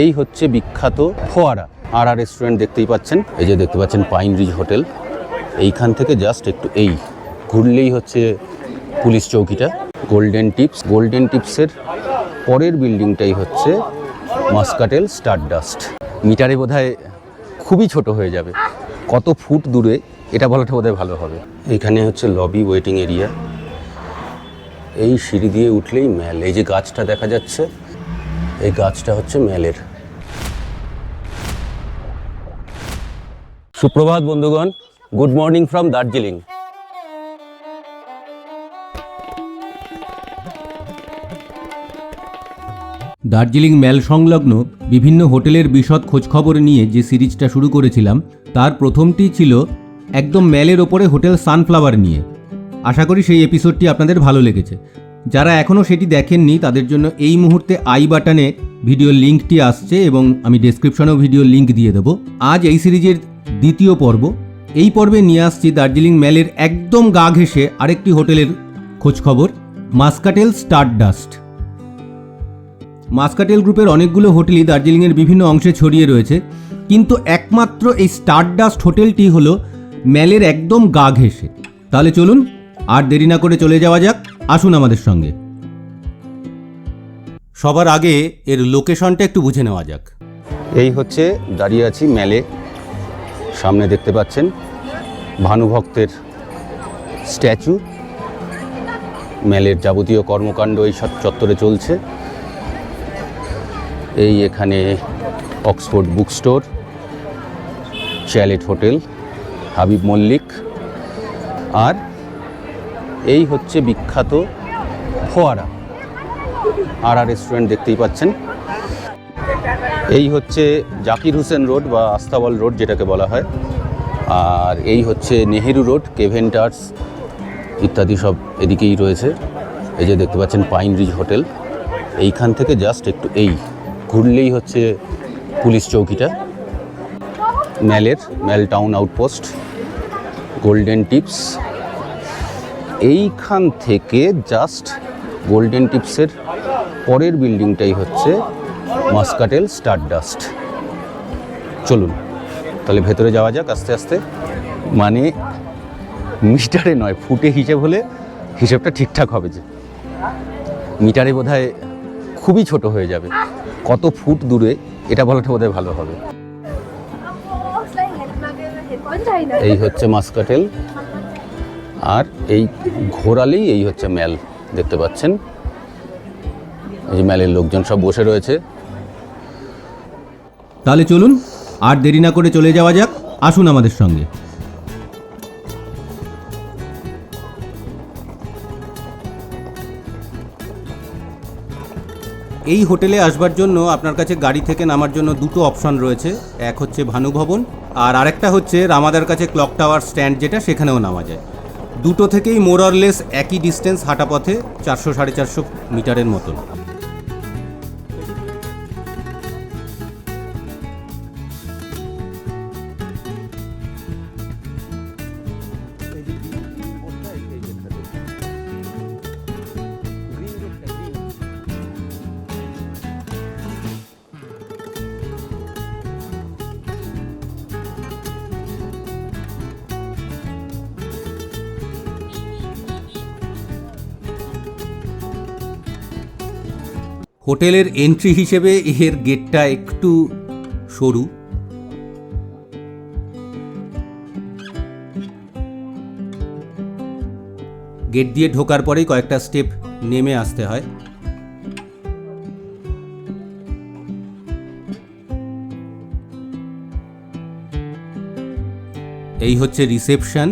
এই হচ্ছে বিখ্যাত ফোয়ারা। আর আর রেস্টুরেন্ট দেখতেই পাচ্ছেন। এই যে দেখতে পাচ্ছেন পাইন রিজ হোটেল এইখান থেকে জাস্ট একটু এই ঘুরলেই হচ্ছে পুলিশ চৌকিটা। গোল্ডেন টিপস গোল্ডেন টিপসের পরের বিল্ডিংটাই হচ্ছে মাস্কাটেল স্টার ডাস্ট মিটারে বোধহয় খুবই ছোট হয়ে যাবে। কত ফুট দূরে? এটা বলাটা বোধহয় ভালো হবে। এখানে হচ্ছে লবি ওয়েটিং এরিয়া এই সিঁড়ি দিয়ে উঠলেই ম্যাল এই যে গাছটা দেখা যাচ্ছে এই গাছটা হচ্ছে ম্যালের সুপ্রভাত বন্ধুগণ, good morning from Darjeeling. Darjeeling mall সংলগ্ন বিভিন্ন হোটেলের বিশদ খোঁজখবর নিয়ে যে সিরিজটা শুরু করেছিলাম, তার প্রথমটি ছিল একদম ম্যালের ওপরে হোটেল সানফ্লাওয়ার নিয়ে। আশা করি সেই এপিসোডটি আপনাদের ভালো লেগেছে। যারা এখনও সেটি দেখেননি, তাদের জন্য এই মুহূর্তে আই বাটনে ভিডিও লিঙ্কটি আসছে এবং আমি ডেসক্রিপশনেও ভিডিও লিঙ্ক দিয়ে দেবো। আজ এই সিরিজের দ্বিতীয় পর্ব। এই পর্বে নিয়ে আসছি দার্জিলিং ম্যালের একদম গা ঘেঁষে আরেকটি হোটেলের খোঁজখবর, মাস্কাটেল স্টার ডাস্ট। মাস্কাটেল গ্রুপের অনেকগুলো হোটেলই দার্জিলিংয়ের বিভিন্ন অংশে ছড়িয়ে রয়েছে, কিন্তু একমাত্র এই স্টারডাস্ট হোটেলটি হলো ম্যালের একদম গা ঘেঁষে। তাহলে চলুন, আর দেরি না করে চলে যাওয়া যাক। আসুন আমাদের সঙ্গে। সবার আগে এর লোকেশনটা একটু বুঝে নেওয়া যাক। এই হচ্ছে দাঁড়িয়ে আছি ম্যালে সামনে দেখতে পাচ্ছেন ভানুভক্তের স্ট্যাচু। ম্যালের যাবতীয় কর্মকাণ্ড এই সব চত্বরে চলছে। এই এখানে Oxford book store, chalet hotel, Habib Mallick আর এই হচ্ছে বিখ্যাত ফোয়ারা। আর আর রেস্টুরেন্ট দেখতেই পাচ্ছেন। এই হচ্ছে জাকির হোসেন রোড বা আস্তাবল রোড যেটাকে বলা হয়। আর এই হচ্ছে নেহেরু রোড, কেভেন্টার্স ইত্যাদি সব এদিকেই রয়েছে। এই যে দেখতে পাচ্ছেন পাইন রিজ হোটেল। এইখান থেকে জাস্ট একটু এই ঘুরলেই হচ্ছে পুলিশ চৌকিটা। ম্যালের, mall town outpost. Golden tips. এইখান থেকে জাস্ট গোল্ডেন টিপসের পরের বিল্ডিংটাই হচ্ছে মাস্কাটেল স্টার ডাস্ট চলুন, তাহলে ভেতরে যাওয়া যাক আস্তে আস্তে। মানে মিটারে নয়, ফুটে হিসেব হলে হিসেবটা ঠিকঠাক হবে যে। মিটারে বোধহয় খুবই ছোট হয়ে যাবে। কত ফুট দূরে, এটা বলাটা বোধহয় ভালো হবে। এই হচ্ছে মাস্কাটেল আর এই ঘোরালেই এই হচ্ছে ম্যাল, দেখতে পাচ্ছেন? এই যে ম্যালের লোকজন সব বসে রয়েছে। তাহলে চলুন, আর দেরি না করে চলে যাওয়া যাক, আসুন আমাদের সঙ্গে। এই হোটেলে আসবার জন্য আপনার কাছে গাড়ি থেকে নামার জন্য দুটো অপশন রয়েছে। এক হচ্ছে ভানু ভবন, আর আরেকটা হচ্ছে রামাদার কাছে ক্লক টাওয়ার স্ট্যান্ড, যেটা সেখানেও নামা যায়। দুটো থেকেই মোরারলেস একই ডিস্টেন্স হাঁটা পথে চারশো সাড়ে চারশো মিটারের মতন। হোটেলের এন্ট্রি হিসেবে এর গেটটা একটু সরু। গেট দিয়ে ঢোকার পরেই কয়েকটা স্টেপ নেমে আসতে হয়। এই হচ্ছে রিসেপশন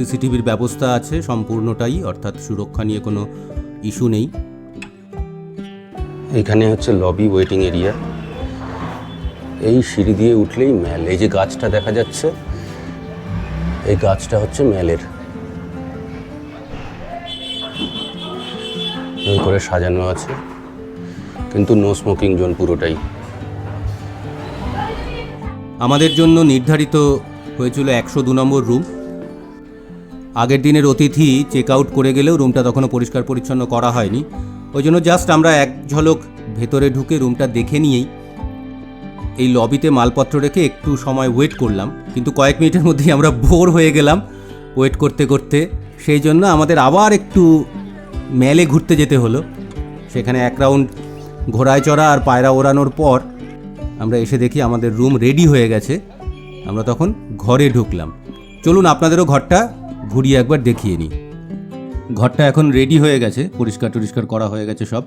সিসিটিভির ব্যবস্থা আছে সম্পূর্ণটাই অর্থাৎ সুরক্ষা নিয়ে কোনো ইস্যু নেই। এখানে হচ্ছে লবি ওয়েটিং এরিয়া এই সিঁড়ি দিয়ে উঠলেই ম্যাল এই যে গাছটা দেখা যাচ্ছে এই গাছটা হচ্ছে ম্যালের। এই করে সাজানো আছে কিন্তু নো স্মোকিং জোন পুরোটাই। আমাদের জন্য নির্ধারিত হয়েছিল একশো দু নম্বর রুম আগের দিনের অতিথি চেক আউট করে গেলেও রুমটা তখনও পরিষ্কার পরিচ্ছন্ন করা হয়নি। ওই জন্য জাস্ট আমরা এক ঝলক ভেতরে ঢুকে রুমটা দেখে নিয়েই এই লবিতে মালপত্র রেখে একটু সময় ওয়েট করলাম। কিন্তু কয়েক মিনিটের মধ্যেই আমরা বোর হয়ে গেলাম ওয়েট করতে করতে। সেই জন্য আমাদের আবার একটু মেলে ঘুরতে যেতে হলো। সেখানে এক রাউন্ড ঘোড়ায় চড়া আর পায়রা ওড়ানোর পর আমরা এসে দেখি আমাদের রুম রেডি হয়ে গেছে। আমরা তখন ঘরে ঢুকলাম। চলুন আপনাদেরও ঘরটা ঘুরিয়ে একবার দেখিয়ে নিই। ঘরটা এখন রেডি হয়ে গেছে, পরিষ্কার টরিষ্কার করা হয়ে গেছে সব।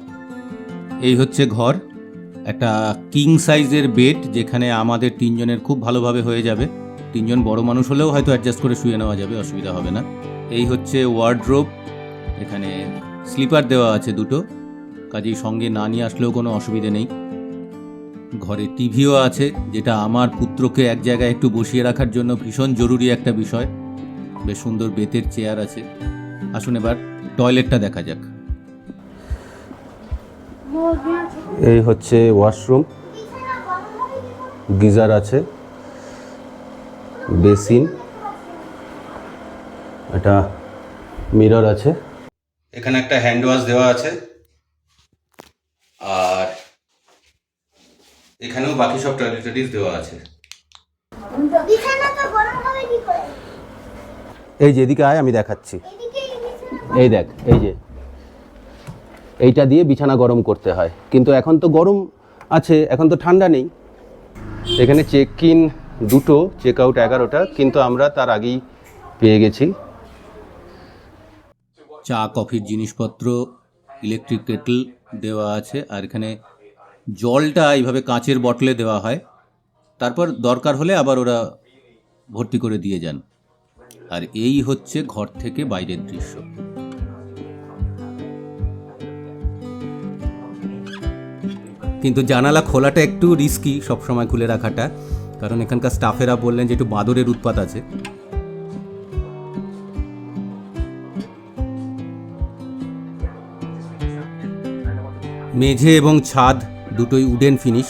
এই হচ্ছে ঘর, একটা কিং সাইজের বেড যেখানে আমাদের তিনজনের খুব ভালোভাবে হয়ে যাবে। তিনজন বড় মানুষ হলেও হয়তো অ্যাডজাস্ট করে শুয়ে নেওয়া যাবে, অসুবিধা হবে না। এই হচ্ছে ওয়ার্ড্রোব এখানে স্লিপার দেওয়া আছে দুটো। কাজেই সঙ্গে না নিয়ে আসলেও কোনো অসুবিধে নেই। ঘরে টিভিও আছে, যেটা আমার পুত্রকে এক জায়গায় একটু বসিয়ে রাখার জন্য ভীষণ জরুরি একটা বিষয়। বেশ সুন্দর বেতের চেয়ার আছে। আসুন এবার টয়লেটটা দেখা যাক। এই হচ্ছে ওয়াশরুম। গিজার আছে। বেসিন। এটা মিরর আছে। এখানে একটা হ্যান্ড ওয়াশ দেওয়া আছে। আর এখানেও বাকি সব টয়লেটারিজ দেওয়া আছে বিছানা তো গরম হবে কি করে এই যে এদিকে আয়, আমি দেখাচ্ছি। এই দেখ, এই যে। এইটা দিয়ে বিছানা গরম করতে হয়। কিন্তু এখন তো গরম আছে, এখন তো ঠান্ডা নেই। এখানে চেক ইন দুটো চেক আউট এগারোটা, কিন্তু আমরা তার আগেই পেয়ে গেছি। চা, কফির জিনিসপত্র ইলেকট্রিক কেটল দেওয়া আছে, আর এখানে জলটা এইভাবে কাঁচের বটলে দেওয়া হয়। তারপর দরকার হলে আবার ওরা ভর্তি করে দিয়ে যান। আর এই হচ্ছে ঘর থেকে বাইরের দৃশ্য। কিন্তু জানালা খোলাটা একটু রিস্কি সবসময় খুলে রাখাটা, কারণ এখানকার স্টাফেরা বললেন যে একটু বাঁদরের উৎপাত আছে। মেঝে এবং ছাদ দুটোই উডেন ফিনিশ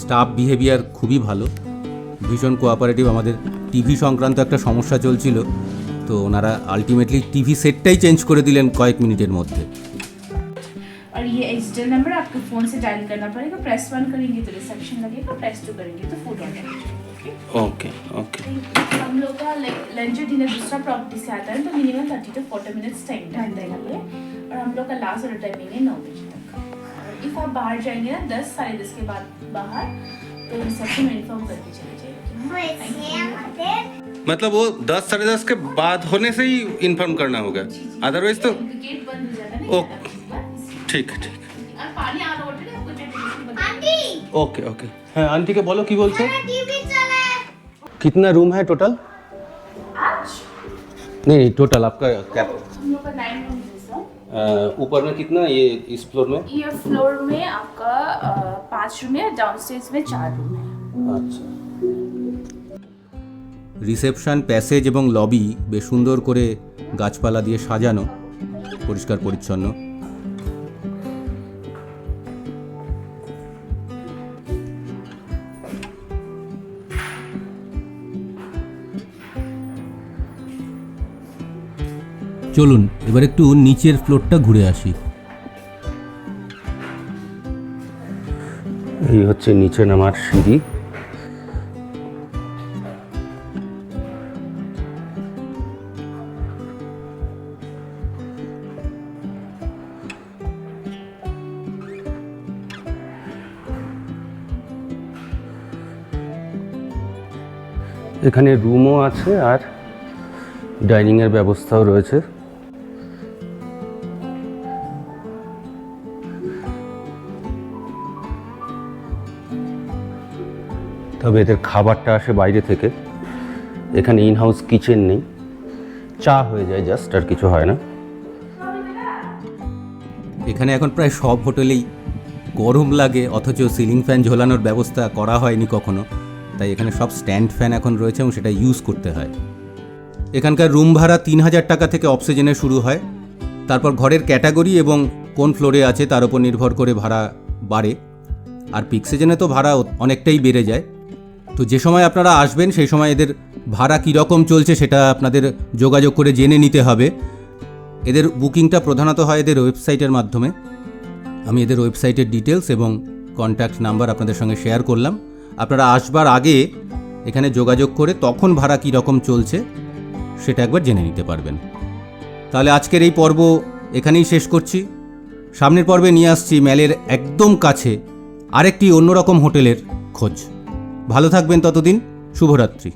স্টাফ বিহেভিয়ার খুবই ভালো ভীষণ কোঅপারেটিভ আমাদের টিভি সংক্রান্ত একটা সমস্যা চলছিল তো ওনারা আলটিমেটলি টিভি সেটটাই চেঞ্জ করে দিলেন কয়েক মিনিটের মধ্যে और ये एग्जिटल नंबर आपको फ़ोन से डायल करना पड़ेगा प्रेस वन करेंगे तो रिसेप्शन लगेगा प्रेस टू करेंगे तो फूड ऑर्डर ওকে ওকে हम लोग का लंच और डिनर दूसरा प्रॉपर्टी से आता है तो minimum thirty to forty minutes time time देंगे और हम लोग का लास्ट ऑर्डर टाइमिंग है नौ बजे तक इफ़ आप बाहर जाएँगे ना दस साढ़े दस के बाद बाहर तो उन सबसे मैं इन्फॉर्म करके चले जाइए मतलब वो दस साढ़े दस के बाद होने से ही इन्फॉर्म करना होगा। अदरवाइज़ तो ओके ठीक ठीक ओके ओके हाँ आंटी के बोलो की बोलते कितना रूम है टोटल नहीं टोटल आपका क्या? ऊपर में कितना ये इस फ्लोर में ये फ्लोर में आपका अ, पाँच रूम है डाउनस्टेज में चार रूम है अच्छा রিসেপশন প্যাসেজ এবং লবি বেশ সুন্দর করে গাছপালা দিয়ে সাজানো পরিষ্কার পরিচ্ছন্ন চলুন, এবার একটু নিচের ফ্লোরটা ঘুরে আসি। এই হচ্ছে নিচে নামার সিঁড়ি। এখানে রুমও আছে আর ডাইনিংয়ের ব্যবস্থাও রয়েছে। তবে এদের খাবারটা আসে বাইরে থেকে। এখানে ইনহাউস কিচেন নেই। চা হয়ে যায় জাস্ট আর কিছু হয় না। এখানে এখন প্রায় সব হোটেলেই গরম লাগে, অথচ সিলিং ফ্যান ঝোলানোর ব্যবস্থা করা হয়নি কখনো। তাই এখানে সব স্ট্যান্ড ফ্যান এখন রয়েছে এবং সেটা ইউজ করতে হয়। এখানকার রুম ভাড়া তিন হাজার টাকা থেকে অক্সিজেনে শুরু হয়। তারপর ঘরের ক্যাটাগরি এবং কোন ফ্লোরে আছে তার উপর নির্ভর করে ভাড়া বাড়ে। আর পিক সিজনে তো ভাড়া অনেকটাই বেড়ে যায়। তো যে সময় আপনারা আসবেন, সেই সময় এদের ভাড়া কীরকম চলছে সেটা আপনাদের যোগাযোগ করে জেনে নিতে হবে। এদের বুকিংটা প্রধানত হয় এদের ওয়েবসাইটের মাধ্যমে। আমি এদের ওয়েবসাইটের ডিটেলস এবং কন্ট্যাক্ট নাম্বার আপনাদের সঙ্গে শেয়ার করলাম। আপনারা আসবার আগে এখানে যোগাযোগ করে তখন ভাড়া কী রকম চলছে সেটা একবার জেনে নিতে পারবেন। তাহলে আজকের এই পর্ব এখানেই শেষ করছি। সামনের পর্বে নিয়ে আসছি ম্যালের একদম কাছে আরেকটি অন্যরকম হোটেলের খোঁজ। ভালো থাকবেন ততদিন শুভরাত্রি।